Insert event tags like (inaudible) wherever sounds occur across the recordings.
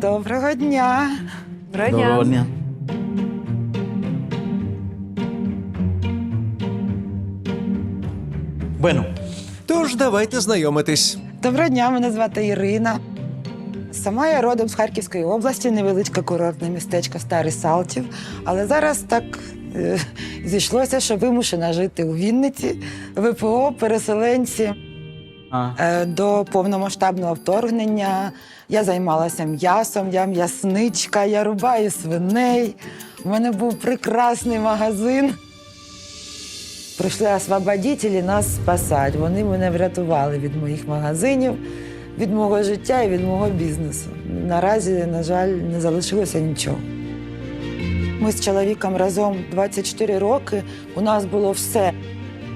Доброго дня. Доброго дня. Bueno, Тож давайте знайомитись. Доброго дня, мене звати Ірина. Сама я родом з Харківської області, невеличке курортне містечко Старий Салтів. Але зараз так е, зійшлося, що вимушена жити у Вінниці, ВПО, переселенці. Е, До повномасштабного вторгнення я займалася м'ясом, я м'ясничка, я рубаю свиней. У мене був прекрасний магазин. Прийшли освободителі нас спасати. Вони мене врятували від моїх магазинів, від мого життя і від мого бізнесу. Наразі, на жаль, не залишилося нічого. Ми з чоловіком разом 24 роки. У нас було все.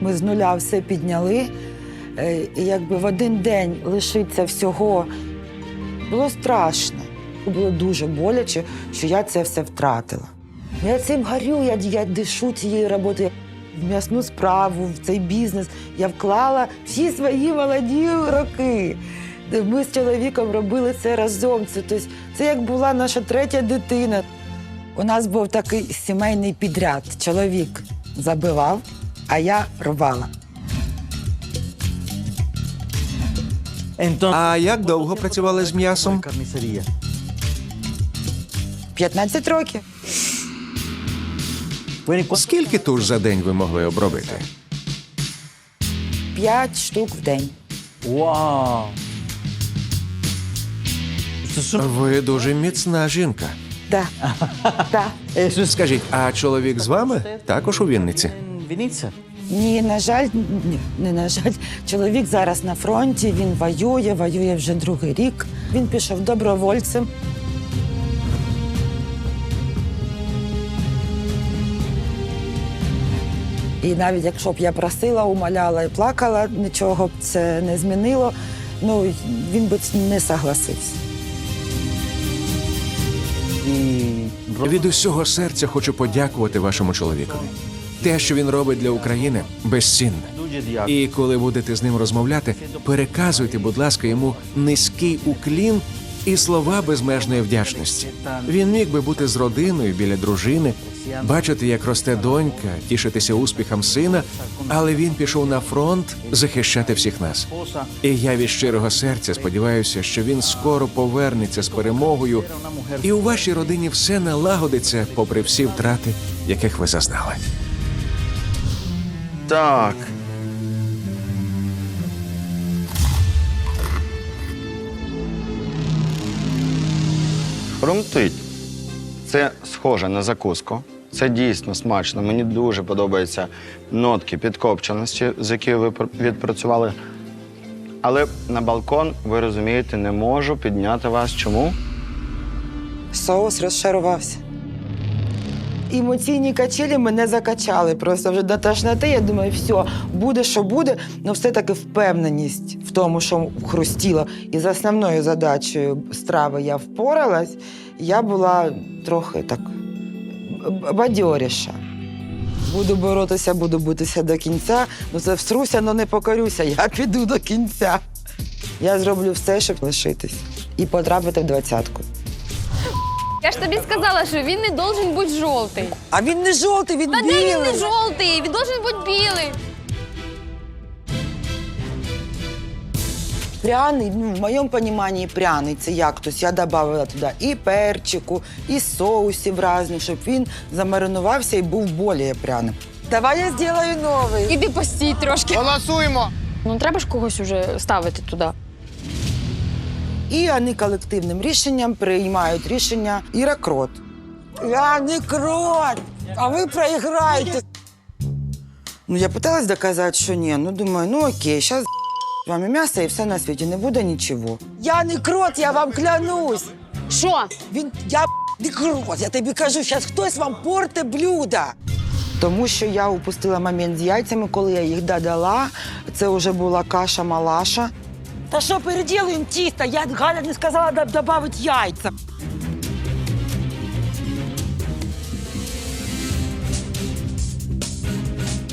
Ми з нуля все підняли. Е, якби в один день лишиться всього, було страшно. Було дуже боляче, що я це все втратила. Я цим горю, я, я дишу цією роботою. В м'ясну справу, в цей бізнес я вклала всі свої молоді роки. Ми з чоловіком робили це разом. Це, тобто, це як була наша третя дитина. У нас був такий сімейний підряд. Чоловік забивав, а я рвала. А як довго працювали з м'ясом? 15 років. Bueno, ¿y cuánto- Скільки туш за день ви могли обробити? 5 штук в день. Un- Ви дуже міцна жінка. Да. (laughs) да. Скажіть, а чоловік з вами також у Вінниці? Vinica. Ні, на жаль, ні, не на жаль. Чоловік зараз на фронті, він воює, воює вже другий рік. Він пішов добровольцем. І навіть якщо б я просила, умоляла і плакала, нічого б це не змінило. Ну, він би не согласився. Від усього серця хочу подякувати вашому чоловікові. Те, що він робить для України, безцінне. І коли будете з ним розмовляти, переказуйте, будь ласка, йому низький уклін і слова безмежної вдячності. Він міг би бути з родиною біля дружини, бачити, як росте донька, тішитися успіхам сина, але він пішов на фронт захищати всіх нас. І я від щирого серця сподіваюся, що він скоро повернеться з перемогою, і у вашій родині все налагодиться, попри всі втрати, яких ви зазнали. Так. Хрумтить. Це схоже на закуску. Це дійсно смачно. Мені дуже подобаються нотки підкопченості, з якими ви відпрацювали. Але на балкон, ви розумієте, не можу підняти вас. Чому? Соус розшарувався. Емоційні качелі мене закачали. Просто вже до тошноти. Я думаю, все, буде, що буде. Ну, все-таки впевненість в тому, що хрустіло. І з основною задачею страви я впоралась. Я була трохи так бадьоріша. Буду боротися, буду битися до кінця. Ну, це всруся, але не покорюся. Я піду до кінця. Я зроблю все, щоб лишитись і потрапити в двадцятку. Я ж тобі сказала, що він не должен бути жовтий. А він не жовтий, він А де білий. він не жовтий? Він должен бути білий. Пряний, ну, в моєму розумінні пряний це як? Тобто я додавала туди і перчику, і соусів різних, щоб він замаринувався і був більш пряним. Давай я зроблю новий. Іди постій трошки. Голосуємо! Ну треба ж когось уже ставити туди. І вони колективним рішенням приймають рішення Іра Крот. Я не крот, а ви проіграєте. Ну, я питалась доказати, що ні. Ну, думаю, ну окей, зараз з вами м'ясо і все на світі, не буде нічого. Я не крот, я вам клянусь. Що? Він я не крот, я тобі кажу, зараз хтось вам порте блюда. Тому що я упустила момент з яйцями, коли я їх додала. Це вже була каша-малаша. Та що переділуємо тісто? Я Галя не сказала додати яйця.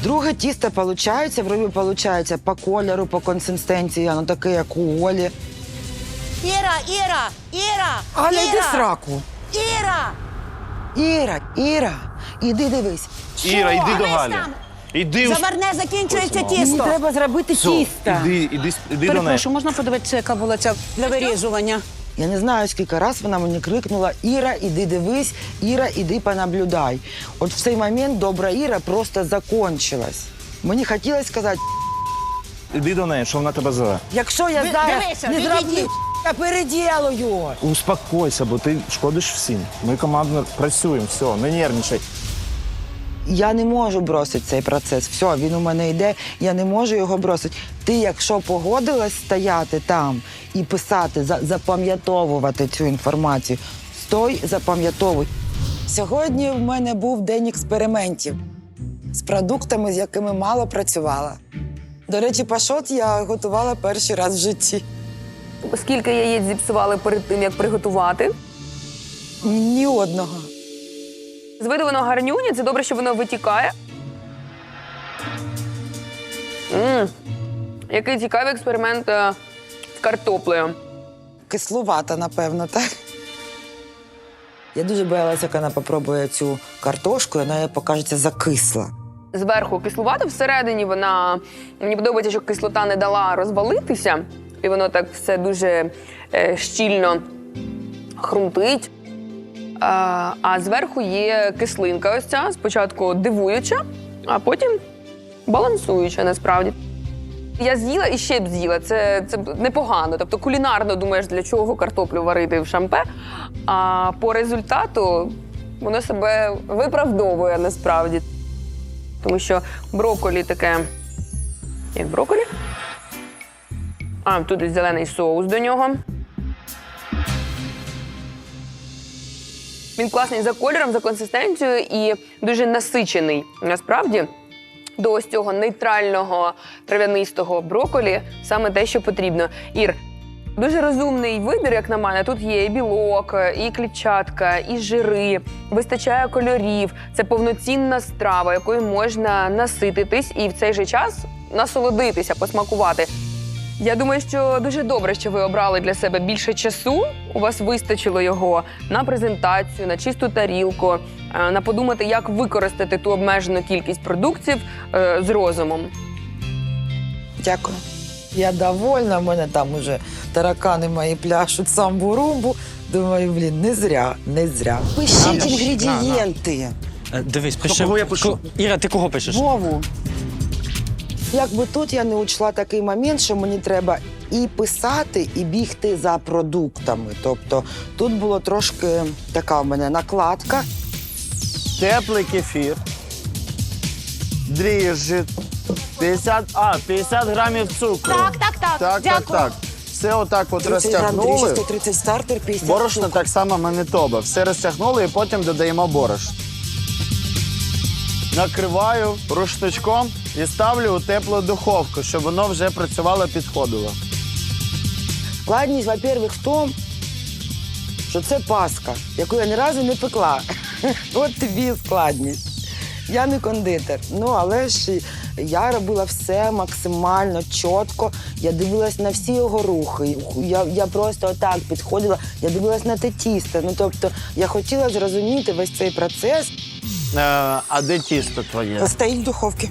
Друге тісто виходить, вроді виходить по кольору, по консистенції, воно таке, як у Олі. Іра, Іра, Іра! Аля, йди сраку. Іра! Іра, Іра, іди дивись. Іра, йди до Галі. Іди, у- Заварне закінчується Мені тісто. треба зробити тісто. іди, іди, іди до неї. Перепрошую, можна подивитися, яка була ця для вирізування? Я не знаю, скільки раз вона мені крикнула: Іра, іди дивись, Іра, іди понаблюдай. От в цей момент добра Іра просто закончилась. Мені хотілося сказати, Іди до неї, що вона тебе зове. якщо я Ви- зараз дивися, не відійдіть. зроблю, я переділаю. Успокойся, бо ти шкодиш всім. Ми командно працюємо, все, не нервничай. Я не можу бросити цей процес. Все, він у мене йде, я не можу його бросити. Ти, якщо погодилась стояти там і писати, запам'ятовувати цю інформацію, стой, запам'ятовуй. Сьогодні в мене був день експериментів з продуктами, з якими мало працювала. До речі, пашот я готувала перший раз в житті. Скільки яєць зіпсували перед тим, як приготувати? Ні одного. З виду воно гарнюні, це добре, що воно витікає. м Який цікавий експеримент е, з картоплею. Кислувата, напевно, так? Я дуже боялася, як вона попробує цю картошку, і вона їй покажеться закисла. Зверху кислувата, всередині вона мені подобається, що кислота не дала розвалитися, і воно так все дуже е, щільно хрумтить. А, зверху є кислинка, ось ця, спочатку дивуюча, а потім балансуюча насправді. Я з'їла і ще б з'їла. Це, це непогано. Тобто кулінарно думаєш, для чого картоплю варити в шампе. А по результату воно себе виправдовує насправді. Тому що броколі таке. Як броколі? А, тут зелений соус до нього. Він класний за кольором, за консистенцією і дуже насичений. Насправді, до ось цього нейтрального трав'янистого броколі саме те, що потрібно. Ір, дуже розумний вибір, як на мене. Тут є і білок, і клітчатка, і жири, вистачає кольорів. Це повноцінна страва, якою можна насититись і в цей же час насолодитися, посмакувати. Я думаю, що дуже добре, що ви обрали для себе більше часу. У вас вистачило його на презентацію, на чисту тарілку, е, на подумати, як використати ту обмежену кількість продуктів е, з розумом. Дякую. Я довольна, в мене там уже таракани мої пляшуть самбу-румбу. Думаю, блін, не зря, не зря. Пишіть інгредієнти. Е, Дивись, пиши. кого я пишу? Іра, ти кого пишеш? Вову. Якби тут я не учла такий момент, що мені треба і писати, і бігти за продуктами. Тобто тут було трошки така в мене накладка. Теплий кефір. Дріжджі. 50, а, 50 грамів цукру. Так, так, так. Так, так, Дякую. так. Все отак от 30 грам дріжджі, розтягнули. 130 стартер, 50 Борошно так само Манитоба. Все розтягнули і потім додаємо борошно. Накриваю рушничком і ставлю у теплу духовку, щоб воно вже працювало, підходило. Складність, во-первых, в тому, що це паска, яку я ні разу не пекла. (laughs) От тобі складність. Я не кондитер. Ну, але ж я робила все максимально чітко. Я дивилась на всі його рухи. Я, я просто отак підходила, я дивилась на те тісто. Ну, тобто, я хотіла зрозуміти весь цей процес. Е, а де тісто твоє? Стоїть в духовці.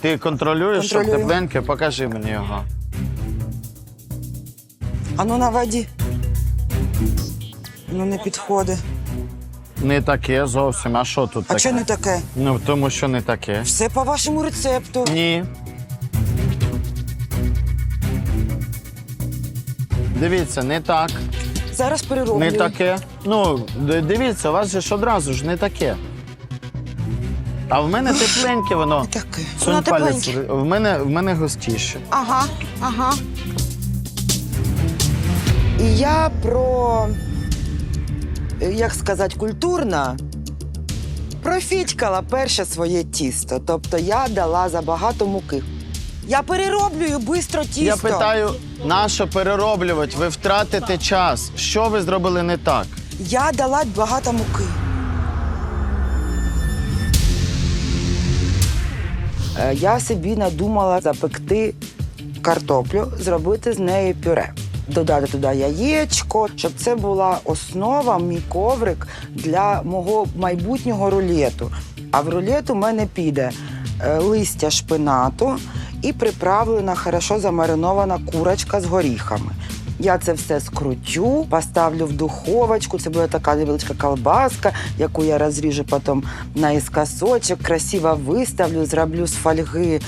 Ти контролюєш, щоб Контролюю. тепленьке? Покажи мені його. Ану на воді. Ну, не підходить. Не таке зовсім. А що тут А таке? що не таке? Ну, тому що не таке. Все по вашому рецепту. Ні. Дивіться, не так, Зараз перероблю. не таке. Ну, д- дивіться, у вас же ж одразу ж не таке. А в мене тепленьке воно. Таке. Сунь Воно палець. тепленьке. В мене, в мене густіше. Ага, ага. І я про, е, як сказати, культурно профітькала перше своє тісто. Тобто я дала забагато муки. Я перероблюю швидко тісто. Я питаю, на що перероблювати? Ви втратите час. Що ви зробили не так? Я дала багато муки. Я собі надумала запекти картоплю, зробити з неї пюре. додати туди яєчко, щоб це була основа, мій коврик для мого майбутнього рулету. А в рулет у мене піде е, листя шпинату і приправлена, хорошо замаринована курочка з горіхами. Я це все скрутю, поставлю в духовочку. Це буде така невеличка колбаска, яку я розріжу потім наіскосочок, красиво виставлю, зроблю з фольги,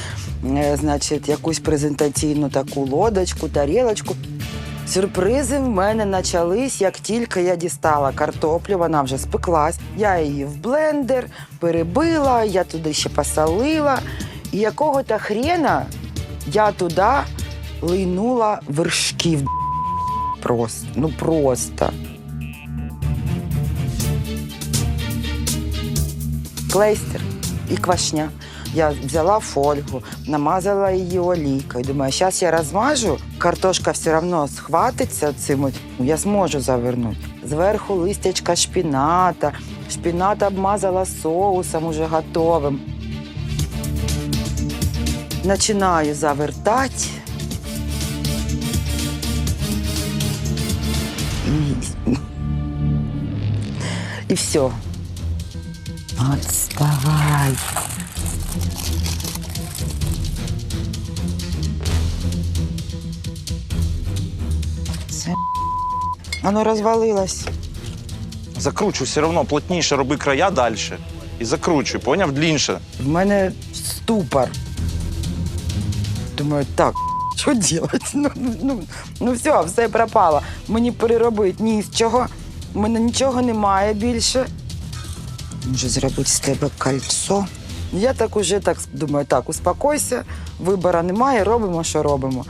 е, значить, якусь презентаційну таку лодочку, тарілочку. Сюрпризи в мене почались, як тільки я дістала картоплю, вона вже спеклась. Я її в блендер перебила, я туди ще посолила. І якого-то хрена я туди лийнула вершків. Просто, ну просто. Клейстер і квашня. Я взяла фольгу, намазала її олійкою. Думаю, зараз я розмажу, картошка все одно схватиться цим, ну, я зможу завернути. Зверху листячка шпіната. Шпінат обмазала соусом уже готовим. Починаю завертати. І все. Отставай. Це воно розвалилось. Закручуй все одно плотніше, роби края далі. І закручуй, поняв? Длінше. В мене ступор. Думаю, так, (laughs) що робити? Ну, ну, ну все, все пропало. Мені переробити ні з чого. У мене нічого немає більше. Може зробити з тебе кольцо. Я так уже так думаю, так, успокойся, вибору немає, робимо, що робимо.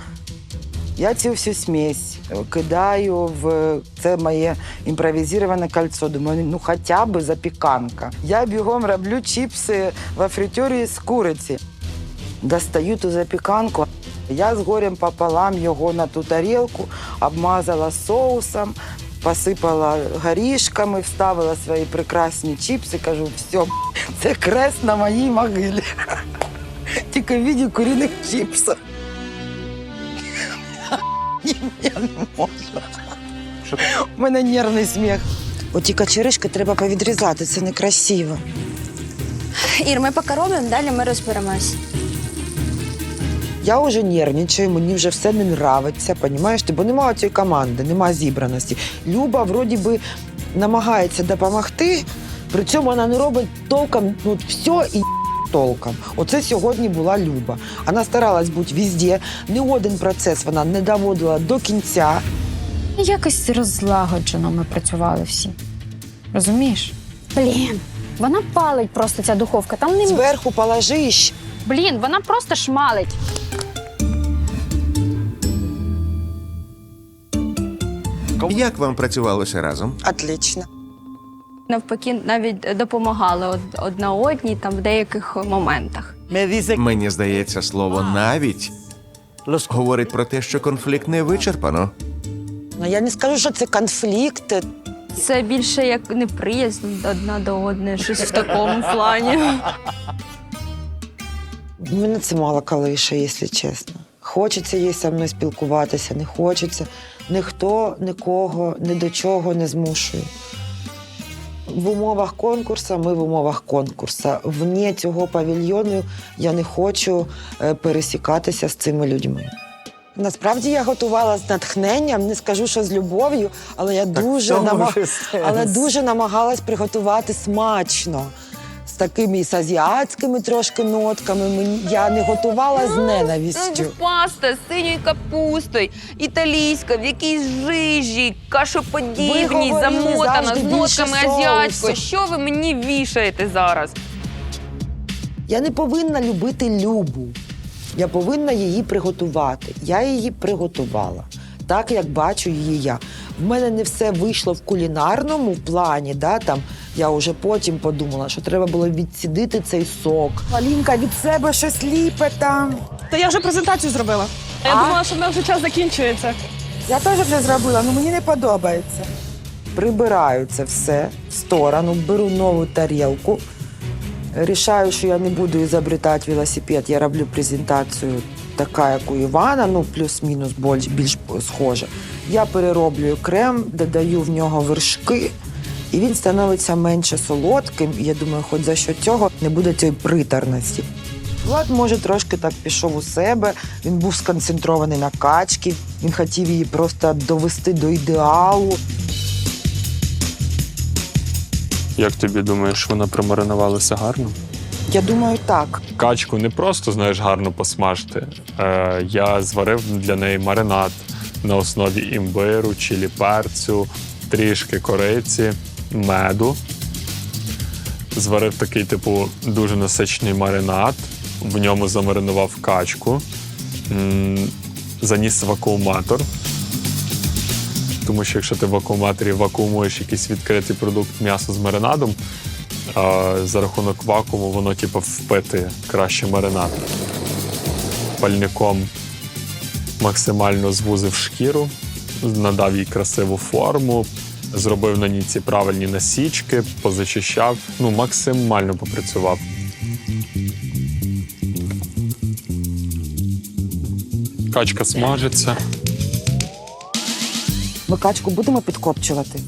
Я цю всю смесь кидаю в це моє імпровізоване кольцо. Думаю, ну хоча б запіканка. Я бігом роблю чіпси в фритюрі з куриці. Достаю ту запіканку. Я з горем пополам його на ту тарілку, обмазала соусом, посипала горішками, вставила свої прекрасні чіпси. Кажу, все, це крест на моїй могилі. Тільки в віді куріних чіпсів. Я не можу. У мене нервний сміх. Оті качеришки треба повідрізати, це некрасиво. Ір, ми поки робимо, далі ми розберемось. Я вже нервничаю, мені вже все не нравиться, понімаєш ти? Бо немає цієї команди, немає зібраності. Люба вроді би намагається допомогти, при цьому вона не робить толком ну, все і толком. Оце сьогодні була Люба. Вона старалась бути везде, не один процес вона не доводила до кінця. Якось розлагоджено ми працювали всі. Розумієш? Блін, вона палить просто ця духовка. Там не Зверху положиш. Блін, вона просто шмалить. Як вам працювалося разом? Отлично. навпаки навіть допомагали од- одна одній там в деяких моментах. Мені здається, слово навіть говорить про те, що конфлікт не вичерпано. Ну я не скажу, що це конфлікт. Це більше як неприязнь одна до одної, щось в такому плані. Мене це мало колише, якщо чесно. Хочеться їй зі мною спілкуватися, не хочеться. Ніхто нікого ні до чого не змушує. В умовах конкурсу ми в умовах конкурсу. Вне цього павільйону я не хочу е, пересікатися з цими людьми. Насправді я готувала з натхненням, не скажу, що з любов'ю, але я дуже, намаг... але дуже намагалась приготувати смачно. Такими і з азіатськими трошки нотками. Мені я не готувала з ненавістю. Паста з синьою капустою, італійська, в якійсь жижі, кашоподібній, говорили замотана завжди з більше нотками азіатської. Що ви мені вішаєте зараз? Я не повинна любити Любу. Я повинна її приготувати. Я її приготувала. Так, як бачу її я. В мене не все вийшло в кулінарному плані. Да, там, я вже потім подумала, що треба було відсідити цей сок. Алінка від себе щось ліпе там. Та я вже презентацію зробила. Я А? думала, що в нас вже час закінчується. Я теж вже зробила, але мені не подобається. Прибираю це все в сторону, беру нову тарілку. Рішаю, що я не буду ізобретати велосипед, я роблю презентацію така, як у Івана, ну плюс-мінус більш, більш схожа. Я перероблюю крем, додаю в нього вершки, і він становиться менше солодким. Я думаю, хоч за що цього не буде цієї приторності. Влад, може, трошки так пішов у себе. Він був сконцентрований на качці, він хотів її просто довести до ідеалу. Як тобі думаєш, вона промаринувалася гарно? Я думаю, так. Качку не просто знаєш гарно посмажити. Е, я зварив для неї маринад на основі імбиру, чилі перцю, трішки кориці, меду. Зварив такий, типу, дуже насичений маринад. В ньому замаринував качку, заніс вакууматор. Тому що якщо ти в вакууматорі вакуумуєш якийсь відкритий продукт м'ясо з маринадом, за рахунок вакууму воно типу, впитує краще маринад. Пальником максимально звузив шкіру, надав їй красиву форму, зробив на ній ці правильні насічки, позачищав, ну, максимально попрацював. Качка смажиться. Ми качку будемо підкопчувати.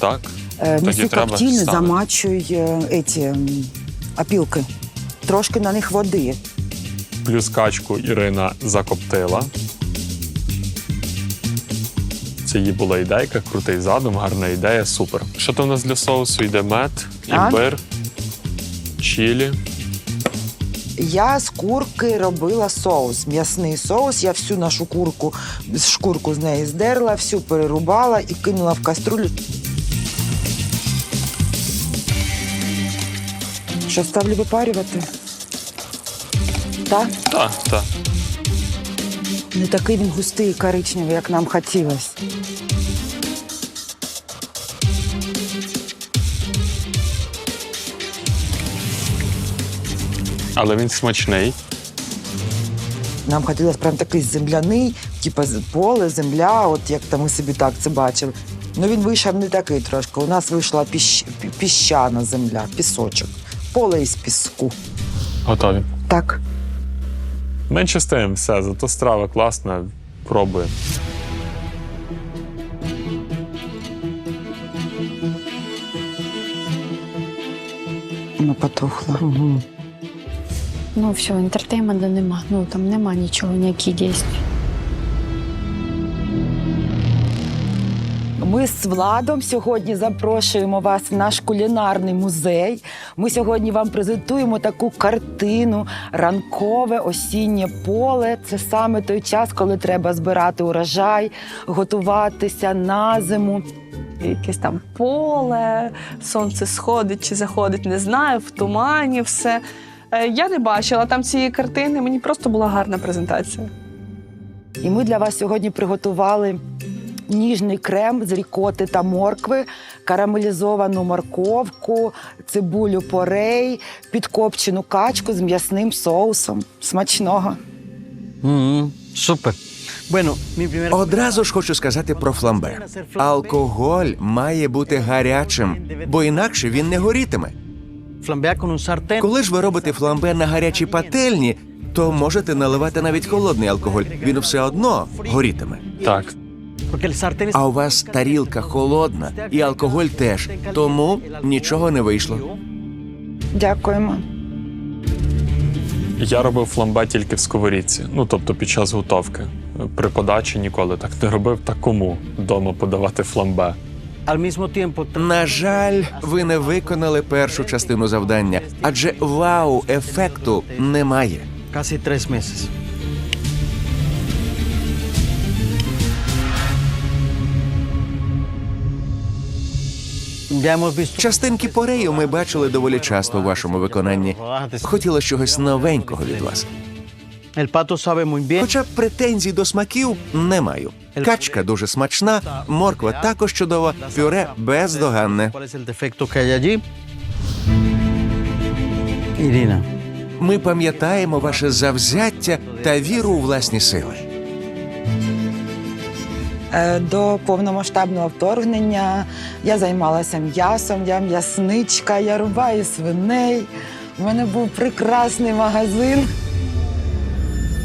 Так. Е, Тоді треба коптільні, ставити. замачуй е, м, опілки. Трошки на них води. Плюс качку Ірина закоптила. Це її була ідейка, крутий задум, гарна ідея, супер. Що то в нас для соусу? Йде мед, Так. імбир, чілі. Я з курки робила соус, м'ясний соус. Я всю нашу курку, шкурку з неї здерла, всю перерубала і кинула в каструлю. Що ставлю випарювати? Так? Так, так. Не такий він густий і коричневий, як нам хотілося. Але він смачний. Нам хотілося прям такий земляний, типу поле, земля, от як там ми собі так це бачили. Ну він вийшов не такий трошки. У нас вийшла піщ... піщана земля, пісочок, поле із піску. Готові. Так. Менше з тим, все, зато страва класна. Пробуємо. Воно потухло. Ну все, інтертейменту нема. Ну там нема нічого, ніякі дії. Ми з Владом сьогодні запрошуємо вас в наш кулінарний музей. Ми сьогодні вам презентуємо таку картину ранкове осіннє поле. Це саме той час, коли треба збирати урожай, готуватися на зиму. Якесь там поле, сонце сходить чи заходить, не знаю, в тумані все. Е, Я не бачила там цієї картини, мені просто була гарна презентація. І ми для вас сьогодні приготували ніжний крем з рікоти та моркви, карамелізовану морковку, цибулю порей, підкопчену качку з м'ясним соусом. Смачного! Супер. Bueno, mi. Одразу ж хочу сказати про фламбе. Алкоголь має бути гарячим, бо інакше він не горітиме. Коли ж ви робите фламбе на гарячій пательні, то можете наливати навіть холодний алкоголь. Він все одно горітиме. Так. А у вас тарілка холодна і алкоголь теж. Тому нічого не вийшло. Дякуємо. Я робив фламбе тільки в сковорідці, ну тобто під час готовки. При подачі ніколи так не робив. Та кому вдома подавати фламбе? На жаль, ви не виконали першу частину завдання, адже вау-ефекту немає. Casi tres meses. Частинки порею ми бачили доволі часто у вашому виконанні. Хотіла чогось новенького від вас. Хоча претензій до смаків не маю. Качка дуже смачна, морква також чудова, пюре бездоганне. Irina. Ми пам'ятаємо ваше завзяття та віру у власні сили. Е, До повномасштабного вторгнення я займалася м'ясом, я м'ясничка, я рубаю свиней. У мене був прекрасний магазин.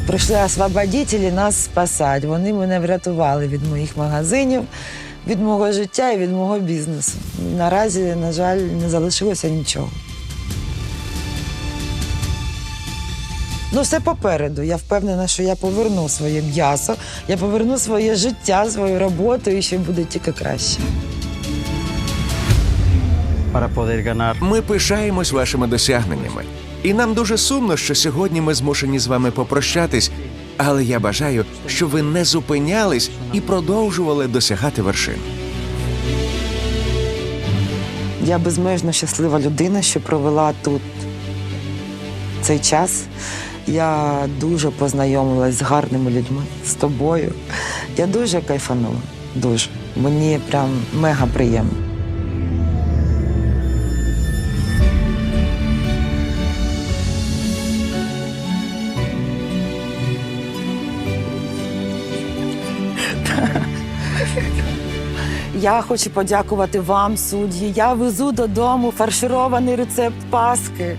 Прийшли освободителі нас спасати. Вони мене врятували від моїх магазинів, від мого життя і від мого бізнесу. Наразі, на жаль, не залишилося нічого. Ну, все попереду. Я впевнена, що я поверну своє м'ясо, я поверну своє життя, свою роботу і ще буде тільки краще. Ми пишаємось вашими досягненнями. І нам дуже сумно, що сьогодні ми змушені з вами попрощатись. Але я бажаю, щоб ви не зупинялись і продовжували досягати вершин. Я безмежно щаслива людина, що провела тут цей час. Я дуже познайомилась з гарними людьми, з тобою. Я дуже кайфанула. Дуже. Мені прям мега приємно. Я хочу подякувати вам, судді. Я везу додому фарширований рецепт паски,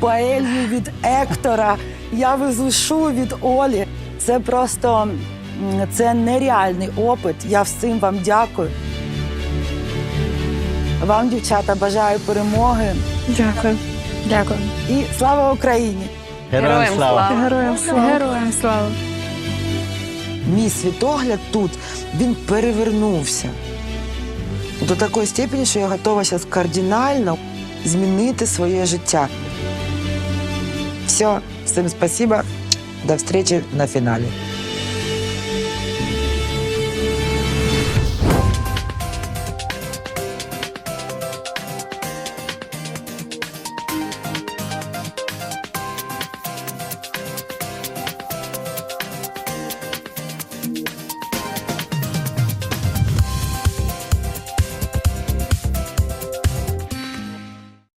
паелью від Ектора. Я везушу від Олі. Це просто це нереальний опит. Я всім вам дякую. Вам, дівчата, бажаю перемоги Дякую. Дякую. і слава Україні! Героям слава. Героям слава. Героям слава. Мій світогляд тут він перевернувся до такої степені, що я готова зараз кардинально змінити своє життя. Все, всім спасибо. До встречи на фіналі.